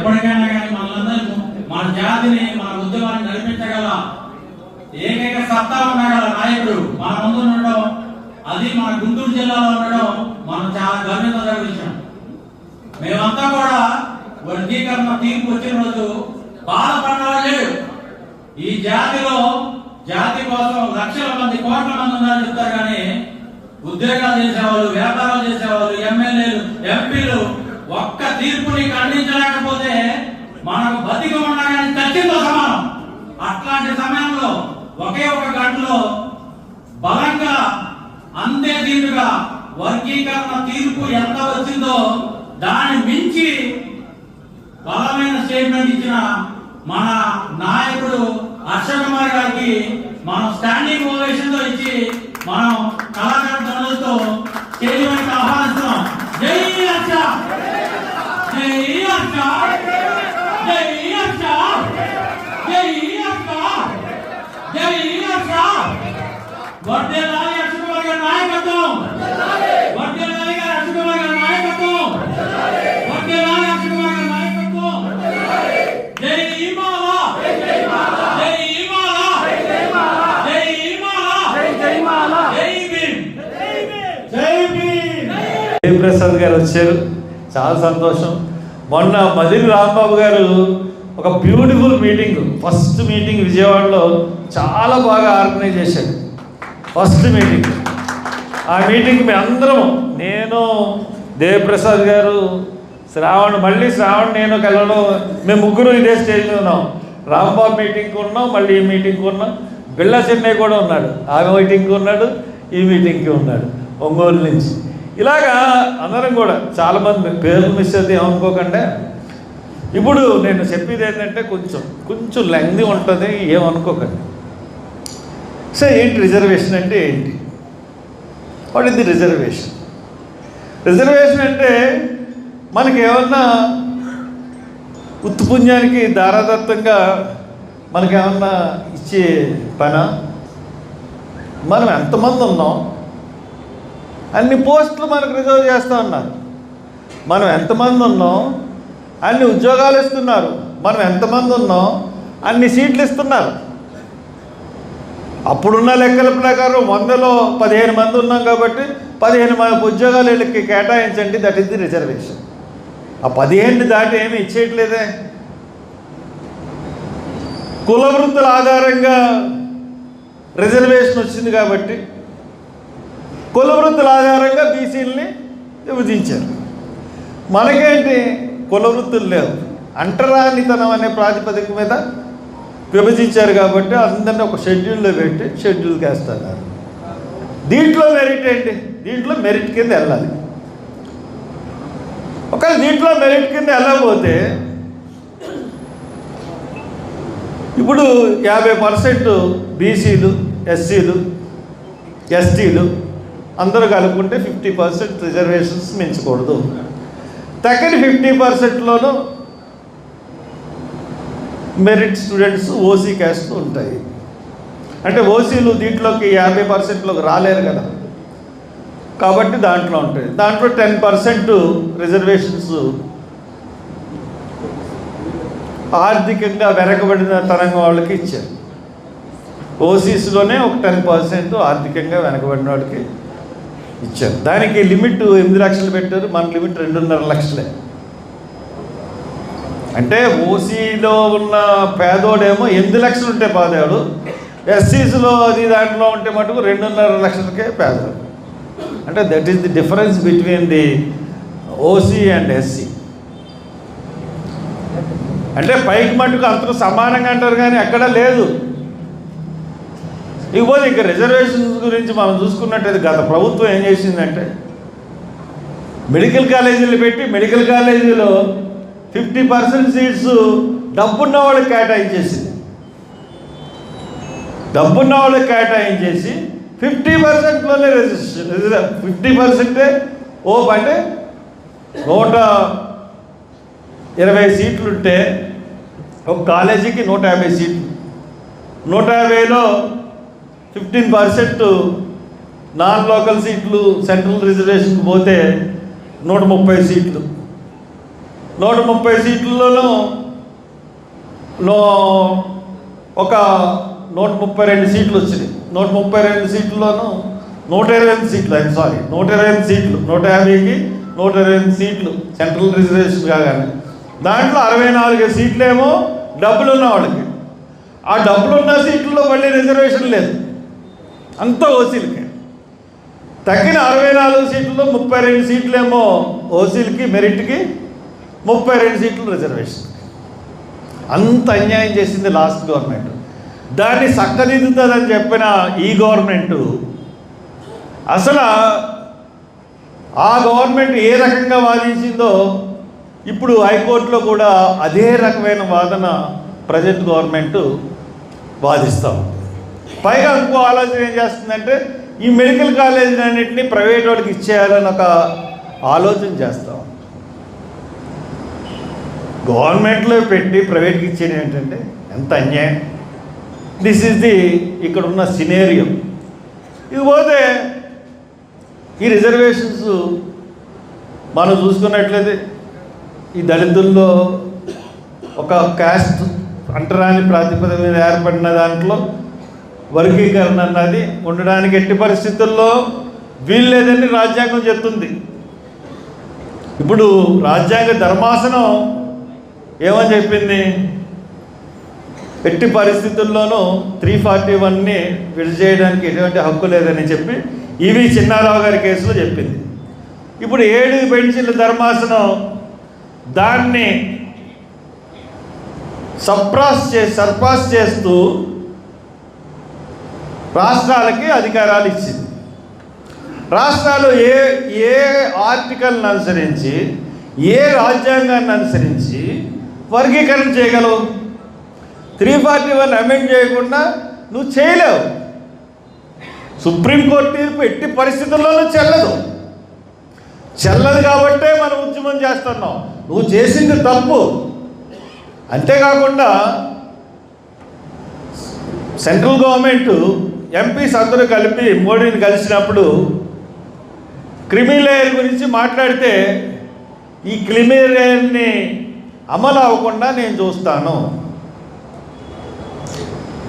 ఎప్పటికైనా కానీ మనందరూ మన జాతిని మన ఉద్యమాన్ని నడిపించగల ఏకైక సత్తా ఉండగల నాయకుడు మన ముందు ఉండడం అది మన గుంటూరు జిల్లాలో ఉండడం మనం చాలా గర్వించదగ్గ విషయం మేమంతా కూడా వర్గీకరణ తీర్పు వచ్చిన రోజు బాధపడడం ఈ జాతిలో జాతి కోసం లక్షల మంది కోట్ల మంది ఉన్నారని చెప్తారు కానీ ఉద్యోగాలు చేసేవాళ్ళు వ్యాపారాలు చేసేవాళ్ళు ఎమ్మెల్యేలు ఎంపీలు ఒక్క తీర్పుని ఖండించలేకపోతే మనకు బతికి ఉండగానే చచ్చిందో సమానం. అట్లాంటి సమయంలో ఒకే ఒక గంటలో బలంగా అంతే తీరుగా వర్గీకరణ తీర్పు ఎంత వచ్చిందో దాన్ని మించి బలమైన స్టేట్మెంట్ ఇచ్చిన మన నాయకుడు హర్ష కుమార్ గారికి మనం స్టాండింగ్ ఓవేషన్తో ఇచ్చి మనం కళాకారులతో స్టేజ్ ఆహ్వానిస్తున్నాం. జై దేవిప్రసాద్ గారు వచ్చారు. చాలా సంతోషం. మొన్న మదిరి రాంబాబు గారు ఒక బ్యూటిఫుల్ మీటింగ్ ఫస్ట్ మీటింగ్ విజయవాడలో చాలా బాగా ఆర్గనైజ్ చేశాడు. First meeting. ఆ మీటింగ్ మేము అందరం నేను దేవప్రసాద్ గారు శ్రావణ్ మళ్ళీ శ్రావణ్ నేను కలవడం మేము ముగ్గురు ఇదే స్టేజ్లో ఉన్నాం. రాంబాబు మీటింగ్కి ఉన్నాం మళ్ళీ ఈ మీటింగ్కి ఉన్నాం. బిళ్ళ చెన్నై కూడా ఉన్నాడు. ఆ మీటింగ్కి ఉన్నాడు ఈ మీటింగ్కి ఉన్నాడు. ఒంగోలు నుంచి. ఇలాగా అందరం కూడా చాలామంది పేర్లు మిస్ అయితే ఏమనుకోకండి. ఇప్పుడు నేను చెప్పేది ఏంటంటే కొంచెం కొంచెం లెంగ్ది ఉంటుంది ఏమనుకోకండి. సో ఏంటి రిజర్వేషన్ అంటే ఏంటి? వాట్ ఇది రిజర్వేషన్ రిజర్వేషన్ అంటే మనకి ఏమన్నా ఉత్తుపుణ్యానికి దారాదత్తంగా మనకేమన్నా ఇచ్చే పన? మనం ఎంతమంది ఉన్నాం? అన్ని పోస్టులు మనకు రిజర్వ్ చేస్తూ ఉన్నారు. మనం ఎంతమంది ఉన్నాం? అన్ని ఉద్యోగాలు ఇస్తున్నారు. మనం ఎంతమంది ఉన్నాం? అన్ని సీట్లు ఇస్తున్నారు. అప్పుడున్న లెక్కల ప్రకారం వందలో పదిహేను మంది ఉన్నాం కాబట్టి పదిహేను మంది ఉద్యోగాలు వీళ్ళకి కేటాయించండి. దట్ ఈస్ ది రిజర్వేషన్ ఆ పదిహేను దాటి ఏమి ఇచ్చేయట్లేదే. కుల వృత్తుల ఆధారంగా రిజర్వేషన్ వచ్చింది కాబట్టి కులవృత్తుల ఆధారంగా బీసీలని విభజించారు. మనకేంటి కులవృత్తులు లేవు? అంటరానితనం అనే ప్రాతిపదిక మీద విభజించారు కాబట్టి అందరినీ ఒక షెడ్యూల్లో పెట్టి షెడ్యూల్కి వేస్తున్నారు దీంట్లో మెరిట్ ఏంటి? దీంట్లో మెరిట్ కింద వెళ్ళాలి. ఒకవేళ దీంట్లో మెరిట్ కింద వెళ్ళకపోతే ఇప్పుడు యాభై పర్సెంట్ బీసీలు ఎస్సీలు ఎస్టీలు అందరూ కలుపుకుంటే ఫిఫ్టీ పర్సెంట్ రిజర్వేషన్స్ మించకూడదు. తగ్గని ఫిఫ్టీ పర్సెంట్లోనూ మెరిట్ స్టూడెంట్స్ ఓసీ క్యాస్ట్ ఉంటాయి. అంటే ఓసీలు దీంట్లోకి యాభై పర్సెంట్లోకి రాలేరు కదా. కాబట్టి దాంట్లో ఉంటాయి. దాంట్లో టెన్ పర్సెంట్ రిజర్వేషన్స్ ఆర్థికంగా వెనకబడిన తరంగం వాళ్ళకి ఇచ్చారు. ఓసీస్లోనే ఒక టెన్ పర్సెంట్ ఆర్థికంగా వెనకబడిన వాళ్ళకి ఇచ్చారు. దానికి లిమిట్ ఎనిమిది లక్షలు పెట్టారు మన లిమిట్ రెండున్నర లక్షలే. అంటే ఓసీలో ఉన్న పేదోడేమో ఎనిమిది లక్షలు ఉంటే పేదవాడు ఎస్సీస్లో అది దాంట్లో ఉంటే మటుకు రెండున్నర లక్షలకే పేదవాడు అంటే that is the difference between the OC and SC. అంటే పైకి మటుకు అందరూ సమానంగా అంటారు కానీ ఎక్కడా లేదు. ఇకపోతే ఇంకా రిజర్వేషన్స్ గురించి మనం చూసుకున్నట్టయితే గత ప్రభుత్వం ఏం చేసిందంటే మెడికల్ కాలేజీలు పెట్టి మెడికల్ కాలేజీలో ఫిఫ్టీ పర్సెంట్ సీట్స్ డబ్బున్న వాళ్ళకి కేటాయించేసింది. డబ్బున్న వాళ్ళకి కేటాయించేసి ఫిఫ్టీ పర్సెంట్లోనే రిజిస్ట్రేషన్ ఫిఫ్టీ పర్సెంటే ఓప్ అంటే నూట ఇరవై సీట్లు ఉంటే ఒక కాలేజీకి నూట యాభై సీట్లు. నూట యాభైలో ఫిఫ్టీన్ పర్సెంట్ నాన్ లోకల్ సీట్లు సెంట్రల్ రిజర్వేషన్కి పోతే నూట ముప్పై సీట్లు. నూట ముప్పై సీట్లలోనూ నో ఒక నూట ముప్పై రెండు సీట్లు వచ్చినాయి. నూట ముప్పై రెండు సీట్లలోనూ నూట ఇరవై ఎనిమిది సీట్లు ఐమ్ సారీ నూట ఇరవై ఎనిమిది సీట్లు నూట యాభైకి నూట ఇరవై ఎనిమిది సీట్లు సెంట్రల్ రిజర్వేషన్ కాగానే. దాంట్లో అరవై నాలుగు సీట్లేమో డబ్బులు ఉన్న వాళ్ళకి. ఆ డబ్బులు ఉన్న సీట్లలో మళ్ళీ రిజర్వేషన్ లేదు. అంతా ఓసీలకి. తగ్గిన అరవై నాలుగు సీట్లలో ముప్పై రెండు సీట్లేమో ఓసీలకి మెరిట్కి ముప్పై రెండు సీట్లు రిజర్వేషన్. అంత అన్యాయం చేసింది లాస్ట్ గవర్నమెంట్. దాన్ని చక్కదిద్దుతుందని చెప్పిన ఈ గవర్నమెంట్ అసలు ఆ గవర్నమెంట్ ఏ రకంగా వాదించిందో ఇప్పుడు హైకోర్టులో కూడా అదే రకమైన వాదన ప్రజెంట్ గవర్నమెంట్ వాదిస్తాం పైగా ఇంకో ఆలోచన ఏం చేస్తుందంటే ఈ మెడికల్ కాలేజీలు అన్నింటినీ ప్రైవేట్ వాళ్ళకి ఇచ్చేయాలని ఒక ఆలోచన చేస్తాం. గవర్నమెంట్లో పెట్టి ప్రైవేట్కి ఇచ్చేది ఏంటంటే ఎంత అన్యాయం. దిస్ ఈజ్ ది ఇక్కడ ఉన్న సినేరియో పోతే ఈ రిజర్వేషన్స్ మనం చూసుకున్నట్లయితే ఈ దళితుల్లో ఒక క్యాస్ట్ అంటరాని ప్రాతిపదిక మీద ఏర్పడిన దాంట్లో వర్గీకరణ అన్నది ఉండడానికి ఎట్టి పరిస్థితుల్లో వీల్లేదని రాజ్యాంగం చెప్తుంది. ఇప్పుడు రాజ్యాంగ ధర్మాసనం ఏమని చెప్పింది? ఎట్టి పరిస్థితుల్లోనూ త్రీ ఫార్టీ వన్ని విడిచేయడానికి ఎటువంటి హక్కు లేదని చెప్పి ఇవి చిన్నారావు గారి కేసులో చెప్పింది. ఇప్పుడు ఏడు బెంచీల ధర్మాసనం దాన్ని సప్రాస్ చే సర్పాస్ చేస్తూ రాష్ట్రాలకి అధికారాలు ఇచ్చింది. రాష్ట్రాలు ఏ ఏ ఆర్టికల్ని అనుసరించి ఏ రాజ్యాంగాన్ని అనుసరించి వర్గీకరణ చేయగలవు? త్రీ ఫార్టీ వన్ అమెండ్ చేయకుండా నువ్వు చేయలేవు. సుప్రీంకోర్టు తీర్పు ఎట్టి పరిస్థితుల్లోనూ చెల్లదు. చెల్లదు కాబట్టే మనం ఉద్యమం చేస్తున్నాం. నువ్వు చేసింది తప్పు. అంతేకాకుండా సెంట్రల్ గవర్నమెంట్ ఎంపీస్ అందరూ కలిపి మోడీని కలిసినప్పుడు క్రిమిలేయర్ గురించి మాట్లాడితే ఈ క్రిమిలేయర్ని అమలు అవ్వకుండా నేను చూస్తాను.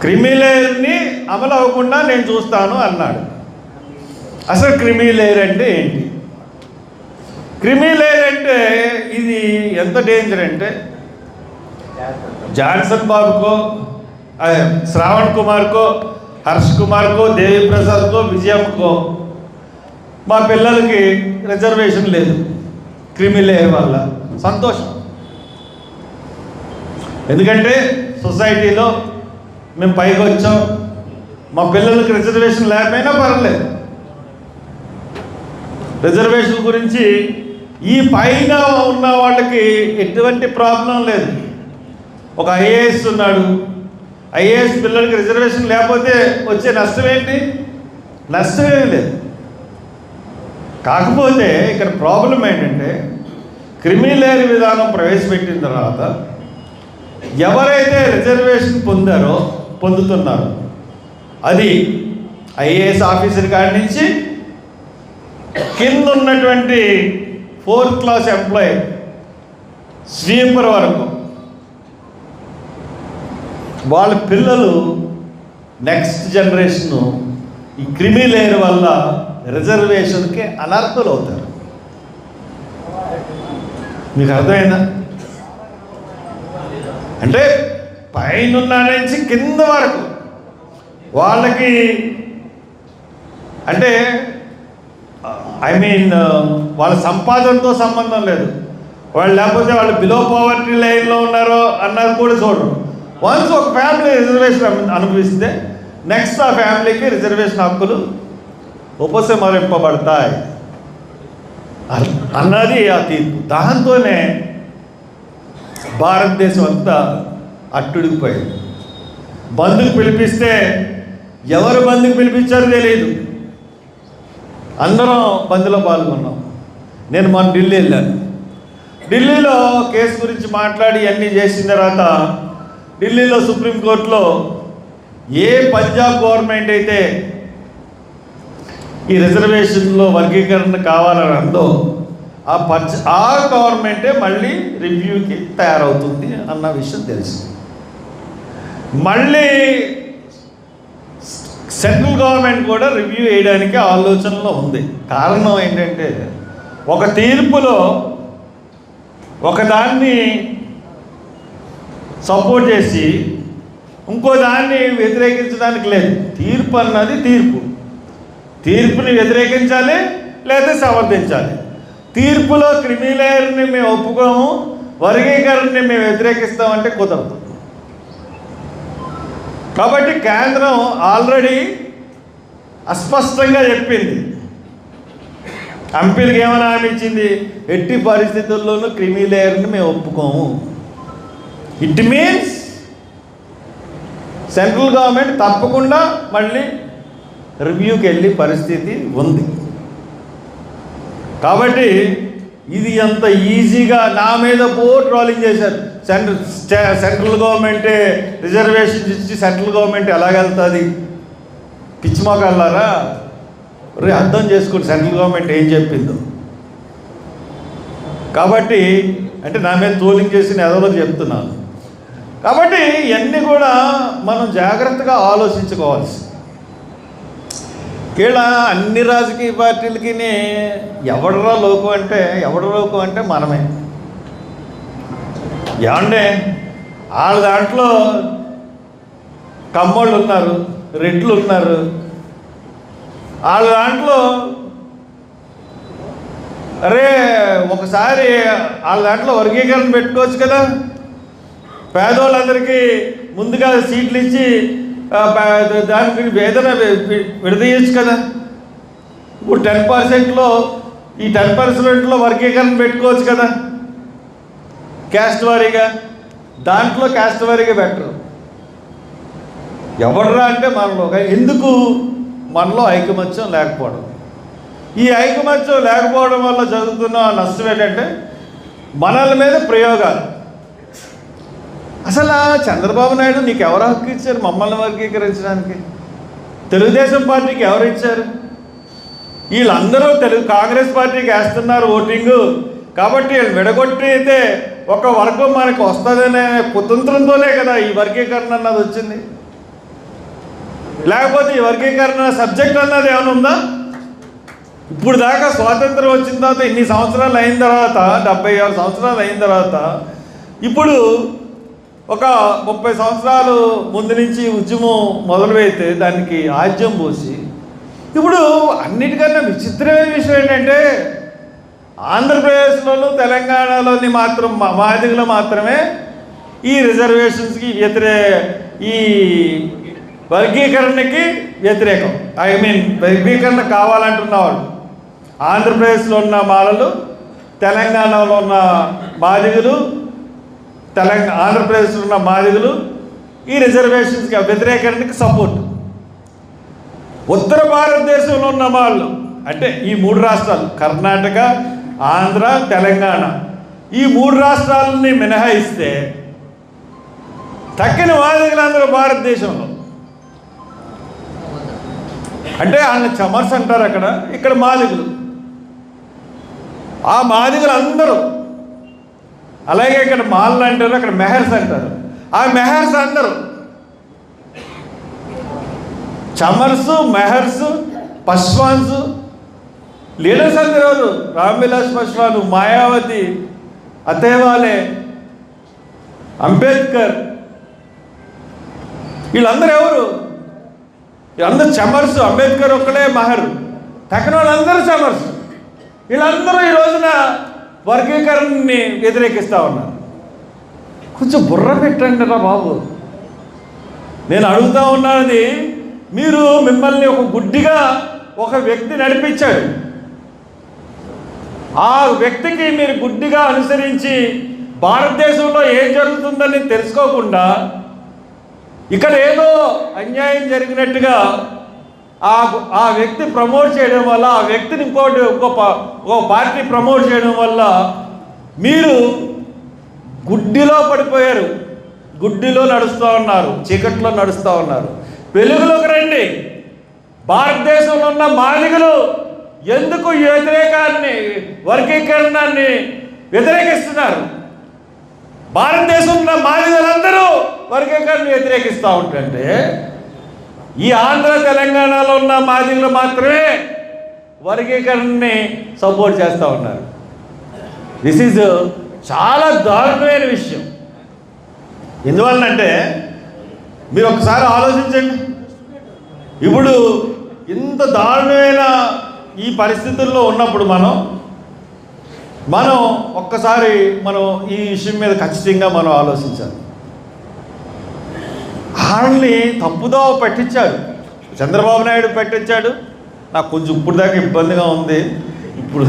క్రిమిలేయర్ని అమలు అవ్వకుండా నేను చూస్తాను అన్నాడు. అసలు క్రిమిలేయర్ అంటే ఏంటి? క్రిమిలేయర్ అంటే ఇది ఎంత డేంజర్ అంటే జాన్సన్ బాబుకో శ్రావణ్ కుమార్కో హర్ష్ కుమార్కో దేవి ప్రసాద్కో విజయంకో మా పిల్లలకి రిజర్వేషన్ లేదు. క్రిమిలేయర్ వల్ల సంతోషం. ఎందుకంటే సొసైటీలో మేము పైకి వచ్చాం. మా పిల్లలకి రిజర్వేషన్ లేకపోయినా పర్లేదు రిజర్వేషన్ గురించి ఈ పైన ఉన్న వాళ్ళకి ఎటువంటి ప్రాబ్లం లేదు. ఒక ఐఏఎస్ ఉన్నాడు. ఐఏఎస్ పిల్లలకి రిజర్వేషన్ లేకపోతే వచ్చే నష్టం ఏంటి? నష్టం ఏమి లేదు. కాకపోతే ఇక్కడ ప్రాబ్లం ఏంటంటే క్రిమిలేయర్ విధానం ప్రవేశపెట్టిన తర్వాత ఎవరైతే రిజర్వేషన్ పొందారో పొందుతున్నారో. అది ఐఏఎస్ ఆఫీసర్ కాడి నుంచి కింద ఉన్నటువంటి ఫోర్త్ క్లాస్ ఎంప్లాయీ స్వీపర్ వరకు వాళ్ళ పిల్లలు నెక్స్ట్ జనరేషన్ ఈ క్రిమి లేయర్ వల్ల రిజర్వేషన్కి అనర్హులు అవుతారు. మీకు అర్థమైందా? అంటే పైన నుంచి కింద వరకు వాళ్ళకి అంటే ఐ మీన్ వాళ్ళ సంపాదనతో సంబంధం లేదు. వాళ్ళు లేకపోతే వాళ్ళు బిలో పవర్టీ లైన్లో ఉన్నారో అన్నది కూడా చూడరు. వన్స్ ఒక ఫ్యామిలీ రిజర్వేషన్ అనుభవిస్తే నెక్స్ట్ ఆ ఫ్యామిలీకి రిజర్వేషన్ హక్కులు ఉపసంహరింపబడతాయి. అన్నది ఆ తీర్పు. దాంతోనే భారతదేశం అంతా అట్టుడికిపోయింది బంధుకు పిలిపిస్తే ఎవరు బంధుకు పిలిపించారో తెలియదు అందరం బందులో పాల్గొన్నాం. నేను మన ఢిల్లీ వెళ్ళాను. ఢిల్లీలో కేసు గురించి మాట్లాడి అన్నీ చేసిన తర్వాత ఢిల్లీలో సుప్రీంకోర్టులో ఏ పంజాబ్ గవర్నమెంట్ అయితే ఈ రిజర్వేషన్లో వర్గీకరణ కావాలని అందో ఆ పర్చ ఆ గవర్నమెంటే మళ్ళీ రివ్యూకి తయారవుతుంది అన్న విషయం తెలుసు. మళ్ళీ సెంట్రల్ గవర్నమెంట్ కూడా రివ్యూ వేయడానికి ఆలోచనలో ఉంది. కారణం ఏంటంటే ఒక తీర్పులో ఒకదాన్ని సపోర్ట్ చేసి ఇంకో దాన్ని వ్యతిరేకించడానికి లేదు. తీర్పు అన్నది తీర్పు. తీర్పుని వ్యతిరేకించాలి లేదా సమర్థించాలి. తీర్పులో క్రిమిలేయర్ని మేము ఒప్పుకోము వర్గీకరణని మేము వ్యతిరేకిస్తామంటే కుదరదు. కాబట్టి కేంద్రం ఆల్రెడీ అస్పష్టంగా చెప్పింది. ఎంపీలకు ఏమైనా హామీ ఇచ్చింది? ఎట్టి పరిస్థితుల్లోనూ క్రిమి లేయర్ని మేము ఒప్పుకోము. ఇట్ మీన్స్ సెంట్రల్ గవర్నమెంట్ తప్పకుండా మళ్ళీ రివ్యూకి వెళ్ళి పరిస్థితి ఉంది. కాబట్టి ఇది అంత ఈజీగా నా మీద పో ట్రోలింగ్ చేశారు. సెంట్రల్ సెంట్రల్ గవర్నమెంటే రిజర్వేషన్ ఇచ్చి సెంట్రల్ గవర్నమెంట్ ఎలాగెళ్తుంది పిచ్చిమోకాళ్ళారా రే అర్థం చేసుకోండి సెంట్రల్ గవర్నమెంట్ ఏం చెప్పిందో. కాబట్టి అంటే నా మీద ట్రోలింగ్ చేసిన ఎవరో చెప్తున్నాను కాబట్టి ఇవన్నీ కూడా మనం జాగ్రత్తగా ఆలోచించుకోవాల్సి. కీళ్ళ అన్ని రాజకీయ పార్టీలకి ఎవడరా లోకం అంటే ఎవడ లోకం అంటే మనమే. ఏమండే? వాళ్ళ దాంట్లో కమ్మోళ్ళు ఉన్నారు రెడ్లు ఉన్నారు. వాళ్ళ దాంట్లో అరే ఒకసారి వాళ్ళ దాంట్లో వర్గీకరణ పెట్టుకోవచ్చు కదా. పేదోళ్ళందరికీ ముందుగా సీట్లు ఇచ్చి దానికి వేదన విడదీయచ్చు కదా. ఇప్పుడు టెన్ పర్సెంట్లో ఈ టెన్ పర్సెంట్లో వర్గీకరణ పెట్టుకోవచ్చు కదా. క్యాస్ట్ వారీగా దాంట్లో క్యాస్ట్ వారీగా బెటర్. ఎవడరా అంటే మనలో ఎందుకు మనలో ఐకమత్యం లేకపోవడం? ఈ ఐకమత్యం లేకపోవడం వల్ల జరుగుతున్న నష్టం ఏంటంటే మనల మీద ప్రయోగాలు. అసలు ఆ చంద్రబాబు నాయుడు నీకు ఎవరు హక్కు ఇచ్చారు మమ్మల్ని వర్గీకరించడానికి? తెలుగుదేశం పార్టీకి ఎవరు ఇచ్చారు? వీళ్ళందరూ తెలుగు కాంగ్రెస్ పార్టీకి వేస్తున్నారు ఓటింగు. కాబట్టి వీళ్ళు విడగొట్టి అయితే ఒక వర్గం మనకు వస్తుందనే కుతంత్రంతోనే కదా ఈ వర్గీకరణ అన్నది వచ్చింది. లేకపోతే ఈ వర్గీకరణ సబ్జెక్ట్ అన్నది ఏమైనా ఉందా? ఇప్పుడు దాకా స్వాతంత్రం వచ్చిన తర్వాత ఇన్ని సంవత్సరాలు అయిన తర్వాత డెబ్బై ఆరు సంవత్సరాలు అయిన తర్వాత ఇప్పుడు ఒక ముప్పై సంవత్సరాలు ముందు నుంచి ఉద్యమం మొదలుపెడితే దానికి ఆజ్యం పోసి ఇప్పుడు అన్నిటికన్నా విచిత్రమైన విషయం ఏంటంటే ఆంధ్రప్రదేశ్లోను తెలంగాణలోని మాత్రం మాదిగలు మాత్రమే ఈ రిజర్వేషన్స్కి వ్యతిరే ఈ వర్గీకరణకి వ్యతిరేకం. ఐ మీన్ వర్గీకరణ కావాలంటున్న వాళ్ళు ఆంధ్రప్రదేశ్లో ఉన్న మాలలు తెలంగాణలో ఉన్న బాధితులు తెలంగాణ ఆంధ్రప్రదేశ్లో ఉన్న మాదిగలు ఈ రిజర్వేషన్స్కి వ్యతిరేకరణకి సపోర్ట్. ఉత్తర భారతదేశంలో ఉన్న వాళ్ళు అంటే ఈ మూడు రాష్ట్రాలు కర్ణాటక ఆంధ్ర తెలంగాణ ఈ మూడు రాష్ట్రాలని మినహాయిస్తే తక్కిన మాదిగలందరూ భారతదేశంలో. అంటే ఆయన చమర్స్ అంటారు అక్కడ ఇక్కడ మాదిగులు. ఆ మాదిగులు అందరూ అలాగే ఇక్కడ మాల్ అంటారు అక్కడ మెహర్స్ అంటారు. ఆ మెహర్స్ అందరు చమర్స్ మెహర్స్ పశ్వాన్స్ లీడర్స్ అందరు ఎవరు విలాస్ పశ్వాన్ మాయావతి అతేవాలే అంబేద్కర్ వీళ్ళందరూ ఎవరు? వీళ్ళందరూ చమర్స్ అంబేద్కర్ ఒక్కడే మహర్. తక్కిన వాళ్ళందరూ చమర్స్. వీళ్ళందరూ ఈ రోజున వర్గీకరణని వ్యతిరేకిస్తూ ఉన్నారు కొంచెం బుర్ర పెట్టండి రా బాబు. నేను అడుగుతా ఉన్నది మీరు మిమ్మల్ని ఒక గుడ్డిగా ఒక వ్యక్తి నడిపించాడు. ఆ వ్యక్తికి మీరు గుడ్డిగా అనుసరించి భారతదేశంలో ఏం జరుగుతుందని తెలుసుకోకుండా ఇక్కడ ఏదో అన్యాయం జరిగినట్టుగా ఆ ఆ వ్యక్తి ప్రమోట్ చేయడం వల్ల ఆ వ్యక్తిని ఇంకోటి ఇంకో పా- ఇంకో పార్టీ ప్రమోట్ చేయడం వల్ల మీరు గుడ్డిలో పడిపోయారు. గుడ్డిలో నడుస్తూ ఉన్నారు చీకట్లో నడుస్తూ ఉన్నారు. వెలుగులోకి రండి. భారతదేశంలో ఉన్న మాలికలు ఎందుకు వ్యతిరేకాన్ని వర్గీకరణాన్ని వ్యతిరేకిస్తున్నారు? భారతదేశంలో ఉన్న మాలికలందరూ వర్గీకరణ వ్యతిరేకిస్తూ ఉంటుంటే ఈ ఆంధ్ర తెలంగాణలో ఉన్న మాదిగలు మాత్రమే వర్గీకరణని సపోర్ట్ చేస్తూ ఉన్నారు. దిస్ ఈజ్ చాలా దారుణమైన విషయం. ఎందువల్లంటే మీరు ఒకసారి ఆలోచించండి. ఇప్పుడు ఇంత దారుణమైన ఈ పరిస్థితుల్లో ఉన్నప్పుడు మనం మనం ఒక్కసారి మనం ఈ విషయం మీద ఖచ్చితంగా మనం ఆలోచించాలి. వాళ్ళని తప్పుదోవ పెట్టించాడు. చంద్రబాబు నాయుడు పెట్టించాడు. నాకు కొంచెం ఇప్పుడు దాకా ఇబ్బందిగా ఉంది. ఇప్పుడు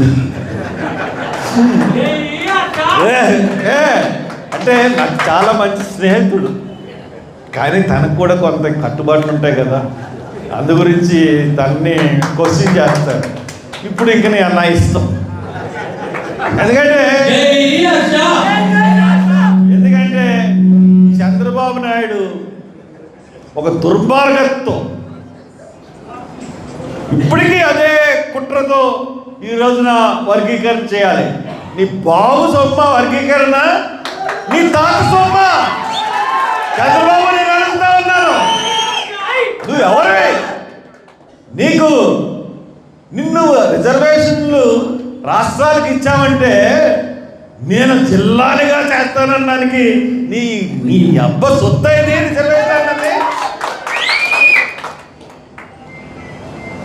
అంటే నాకు చాలా మంచి స్నేహితుడు. కానీ తనకు కూడా కొంత కట్టుబాట్లు ఉంటాయి కదా. అందు గురించి దాన్ని క్వశ్చన్ చేస్తాడు. ఇప్పుడు ఇంక నేను అన్న ఇష్టం. ఎందుకంటే ఎందుకంటే చంద్రబాబు నాయుడు ఒక దుర్మార్గత్వం. ఇప్పటికీ అదే కుట్రతో ఈ రోజున వర్గీకరణ చేయాలి. నీ బాబు సొమ్మ వర్గీకరణ నీ తాత సొమ్మ. చంద్రబాబు నేను అడుగుతా ఉన్నాను. నువ్వు ఎవరే నీకు నిన్ను రిజర్వేషన్లు రాష్ట్రాలకు ఇచ్చామంటే నేను జిల్లాలుగా చేస్తానన్నానికి నీ నీ అబ్బ సొత్తు అయింది రిజర్వేషన్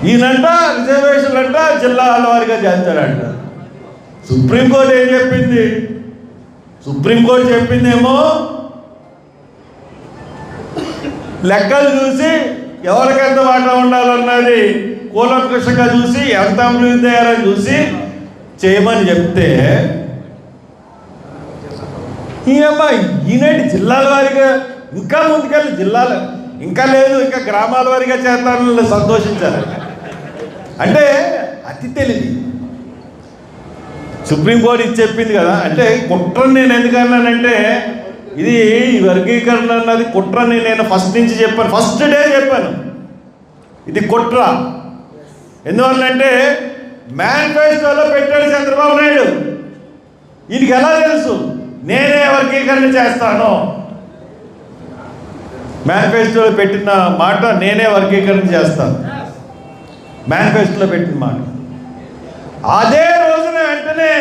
ఈయనంట రిజర్వేషన్ అంట జిల్లాల వారిగా చేస్తారంట సుప్రీంకోర్టు ఏం చెప్పింది? సుప్రీంకోర్టు చెప్పిందేమో లెక్కలు చూసి ఎవరికెంత వాటా ఉండాలన్నది కూలంకషంగా చూసి ఎంత అభివృద్ధి చూసి చేయమని చెప్తే ఈ అమ్మాయి ఈనాటి జిల్లాల వారిగా ఇంకా ముందుకెళ్ళి జిల్లాలు ఇంకా లేదు ఇంకా గ్రామాల వారిగా చేస్తానని సంతోషించారు అంటే అతి తెలివి. సుప్రీంకోర్టు ఇది చెప్పింది కదా అంటే కుట్రని నేను ఎందుకన్నానంటే ఇది ఈ వర్గీకరణ అన్నది కుట్రని నేను ఫస్ట్ నుంచి చెప్పాను. ఫస్ట్ డే చెప్పాను. ఇది కుట్ర. ఎందువల్లంటే మేనిఫెస్టోలో పెట్టాడు చంద్రబాబు నాయుడు. ఈయనకి ఎలా తెలుసు? నేనే వర్గీకరణ చేస్తాను. మేనిఫెస్టోలో పెట్టిన మాట నేనే వర్గీకరణ చేస్తాను. మేనిఫెస్టోలో పెట్టిన మాట. అదే రోజున వెంటనే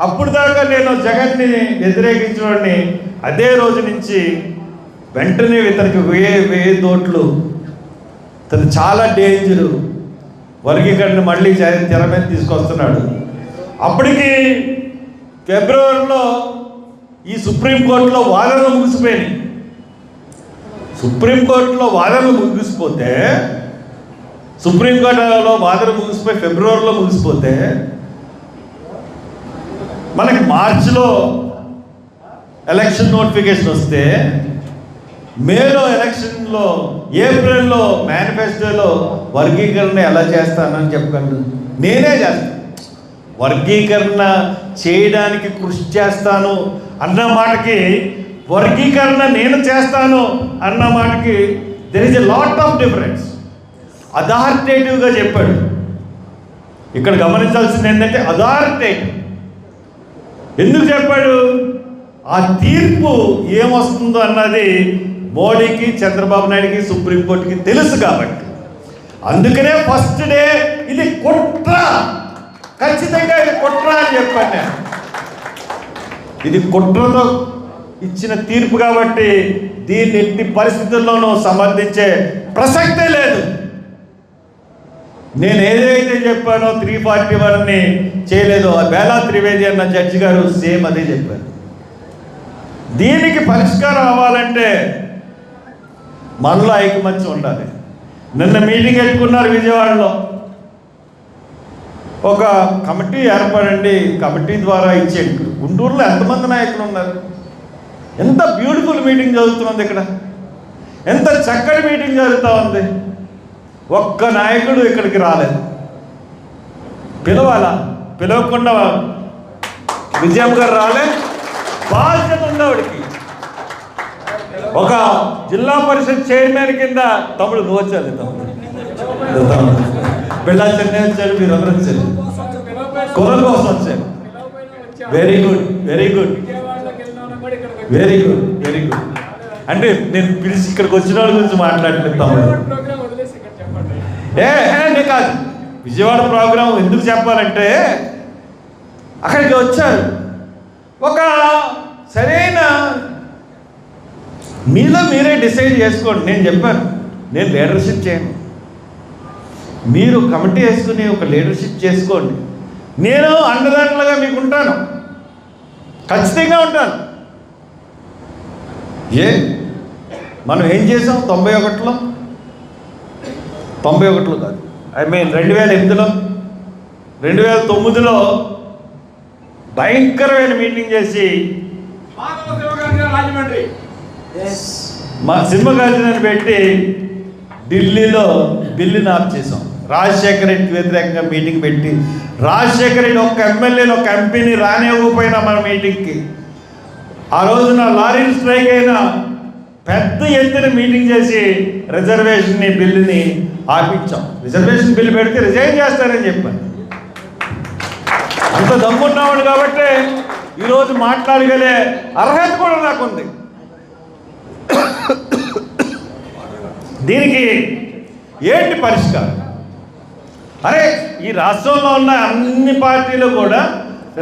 అప్పుడు దాకా నేను జగన్ని వ్యతిరేకించడాన్ని అదే రోజు నుంచి వెంటనే ఇతనికి వే వేయి దోట్లు తను చాలా డేంజరు వర్గీకరణ మళ్ళీ తెర మీద తీసుకొస్తున్నాడు. అప్పటికి ఫిబ్రవరిలో ఈ సుప్రీంకోర్టులో వాదనలు ముగిసిపోయినాయి. సుప్రీంకోర్టులో వాదనలు ముగిసిపోతే సుప్రీంకోర్టులో వాదన ముగిసిపోయి ఫిబ్రవరిలో ముగిసిపోతే మనకి మార్చిలో ఎలక్షన్ నోటిఫికేషన్ వస్తే మేలో ఎలక్షన్లో ఏప్రిల్లో మేనిఫెస్టోలో వర్గీకరణ ఎలా చేస్తానని చెప్పకండి నేనే చేస్తాను వర్గీకరణ చేయడానికి కృషి చేస్తాను అన్న మాటకి వర్గీకరణ నేను చేస్తాను అన్న మాటకి there is a lot of difference అథారిటేటివ్గా చెప్పాడు. ఇక్కడ గమనించాల్సింది ఏంటంటే అథారిటేటివ్ ఎందుకు చెప్పాడు? ఆ తీర్పు ఏమొస్తుందో అన్నది మోడీకి చంద్రబాబు నాయుడికి సుప్రీంకోర్టుకి తెలుసు కాబట్టి. అందుకనే ఫస్ట్ డే ఇది కుట్ర. ఖచ్చితంగా ఇది కుట్ర అని చెప్పాను నేను. ఇది కుట్రతో ఇచ్చిన తీర్పు కాబట్టి దీన్ని ఎట్టి పరిస్థితుల్లోనూ సమర్థించే ప్రసక్తే లేదు. నేను ఏదైతే చెప్పానో త్రీ ఫార్టీ వన్ని చేయలేదో ఆ బేలా త్రివేది అన్న జడ్జి గారు సేమ్ అదే చెప్పారు. దీనికి పరిష్కారం అవ్వాలంటే మనలో ఐకమత్యం ఉండాలి. నిన్న మీటింగ్ పెట్టుకున్నారు విజయవాడలో. ఒక కమిటీ ఏర్పడండి కమిటీ ద్వారా ఇచ్చేయండి. గుంటూరులో ఎంతమంది నాయకులు ఉన్నారు? ఎంత బ్యూటిఫుల్ మీటింగ్ జరుగుతుంది ఇక్కడ? ఎంత చక్కటి మీటింగ్ జరుగుతూ ఉంది? ఒక్క నాయకుడు ఇక్కడికి రాలేదు. పిలవాలా? పిలవకుండా విజయం గారు రాలే. బాధ్యత ఉంది ఒక జిల్లా పరిషత్ చైర్మన్ కింద తమ్ముడు నువ్వు వచ్చాలి తమ్ముడు తమ్ముడు. బిళ్ళా చెన్నై వచ్చాడు మీరు అందరూ వచ్చారు కోసం వచ్చారు. Very good very good very good very good అంటే నేను పిలిచి ఇక్కడికి వచ్చిన వాళ్ళ గురించి మాట్లాడలేదు తమ్ముడు. ఏ నే కాదు. విజయవాడ ప్రోగ్రాం ఎందుకు చెప్పాలంటే అక్కడికి వచ్చారు. ఒక సరైన మీలో మీరే డిసైడ్ చేసుకోండి. నేను చెప్పాను. నేను లీడర్షిప్ చేయను. మీరు కమిటీ వేసుకుని ఒక లీడర్షిప్ చేసుకోండి. నేను అండదండలుగా మీకు ఉంటాను ఖచ్చితంగా ఉంటాను. ఏ? మనం ఏం చేసాం? తొంభై ఒకటిలో తొంభై ఒకటిలో కాదు. ఐ మీన్ రెండు వేల ఎనిమిదిలో రెండు వేల తొమ్మిదిలో భయంకరమైన మీటింగ్ చేసి రాజమండ్రి. మా సినిమా గార్జునని పెట్టి ఢిల్లీలో బిల్లుని ఆఫ్ చేసాం రాజశేఖర రెడ్డికి వ్యతిరేకంగా మీటింగ్ పెట్టి రాజశేఖర రెడ్డి ఒక్క ఎమ్మెల్యేని ఒక ఎంపీని రానివ్వకపోయినా మన మీటింగ్కి. ఆ రోజున లారీ స్ట్రైక్ అయినా పెద్ద ఎత్తున మీటింగ్ చేసి రిజర్వేషన్ని బిల్లుని ఆపించాం. రిజర్వేషన్ బిల్ పెడితే రిజైన్ చేస్తారని చెప్పాను అంత దమ్మున్నవాడు కాబట్టి ఈరోజు మాట్లాడగలే అర్హత కూడా నాకుంది. దీనికి ఏంటి పరిష్కారం? అరే ఈ రాష్ట్రంలో ఉన్న అన్ని పార్టీలు కూడా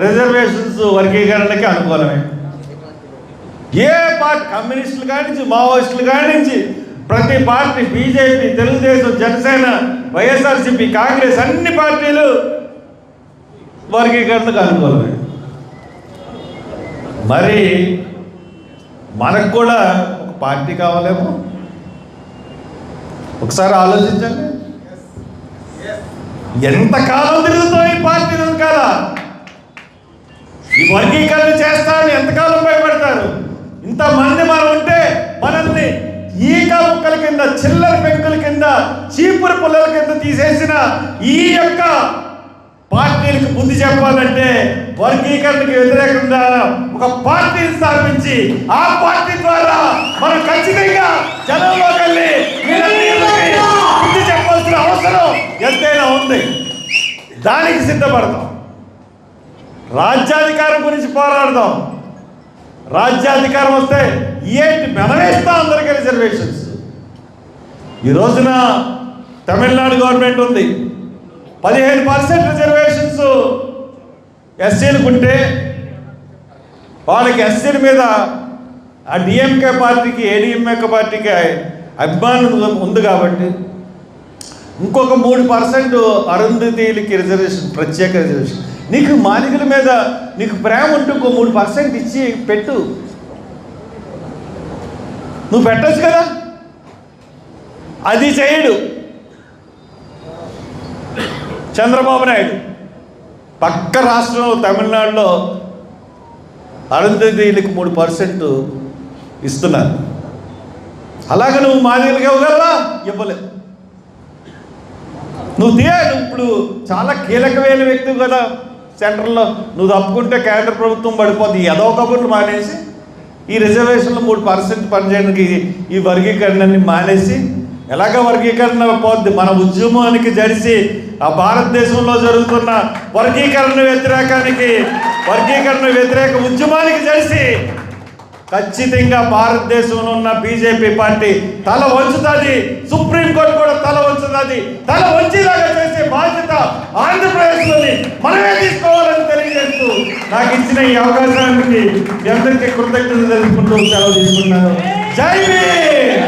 రిజర్వేషన్స్ వర్గీకరణకి అనుకూలమే. ఏ పార్టీ కమ్యూనిస్టులు కానించి నుంచి మావోయిస్టులు కానించి ప్రతి party BJP Telugu Desam Janasena YSRCP Congress అన్ని పార్టీలు వర్గీకరణకు అనుకూలమే మరి మనకు కూడా ఒక పార్టీ కావాలేమో? ఒకసారి ఆలోచించండి. ఎంతకాలం తిరుగుతాం ఈ పార్టీ వెనకాల? ఈ వర్గీకరణ చేస్తారని ఎంతకాలం భయపడతారు ఇంతమంది మనం ఉంటే మనల్ని ఈక కింద చిల్లర పెంకుల కింద చీపురు పుల్లల కింద తీసేసిన ఈ యొక్క పార్టీలకు బుద్ధి చెప్పాలంటే వర్గీకరణకు వ్యతిరేకంగా ఒక పార్టీని స్థాపించి ఆ పార్టీ ద్వారా మనం ఖచ్చితంగా జనంలోకి వెళ్ళి బుద్ధి చెప్పాల్సిన అవసరం ఎంతైనా ఉంది. దానికి సిద్ధపడతాం. రాజ్యాధికారం గురించి పోరాడదాం. రాజ్యాధికారం వస్తే ఏంటి మెనవేస్తాం అందరికీ రిజర్వేషన్స్ ఈ రోజున తమిళనాడు గవర్నమెంట్ ఉంది. పదిహేను పర్సెంట్ రిజర్వేషన్స్ ఎస్సీలకు ఉంటే వాళ్ళకి ఎస్సీల మీద ఆ డిఎంకే పార్టీకి ఏడిఎంఏకే పార్టీకి అభిమానం ఉంది కాబట్టి ఇంకొక మూడు పర్సెంట్ అరుంధతీలకి రిజర్వేషన్ ప్రత్యేక రిజర్వేషన్. నీకు మాలికల మీద నీకు ప్రేమ ఉంటే ఇంకో మూడు పర్సెంట్ ఇచ్చి పెట్టు. నువ్వు పెట్టచ్చు కదా? అది చేయడు. చంద్రబాబు నాయుడు. పక్క రాష్ట్రంలో తమిళనాడులో అరుంధతీలకు మూడు పర్సెంట్ ఇస్తున్నారు. అలాగే నువ్వు మాదిగలకు ఇవ్వగలవా? ఇవ్వలేదు నువ్వు తీయ ఇప్పుడు చాలా కీలకమైన వ్యక్తి కదా సెంటర్లో నువ్వు తప్పుకుంటే కేంద్ర ప్రభుత్వం పడిపోద్ది. ఏదో కబుర్లు మానేసి ఈ రిజర్వేషన్లో మూడు పర్సెంట్ పనిచేయడానికి ఈ వర్గీకరణని మానేసి ఎలాగ వర్గీకరణ పోద్ది? మన ఉద్యమానికి జరిసి ఆ భారతదేశంలో జరుగుతున్న వర్గీకరణ వ్యతిరేకానికి వర్గీకరణ వ్యతిరేక ఉద్యమానికి జరిసి ఖచ్చితంగా భారతదేశంలో ఉన్న బీజేపీ పార్టీ తల వంచుతుంది. సుప్రీంకోర్టు కూడా తల వంచుతుంది. తల వంచేలాగా చేసే బాధ్యత ఆంధ్రప్రదేశ్లోని మనమే తీసుకోవాలని తెలియజేస్తూ నాకు ఇచ్చిన ఈ అవకాశానికి మీ అందరికీ కృతజ్ఞత తెలుసుకుంటూ సెలవు తీసుకున్నాను జై భీమ్!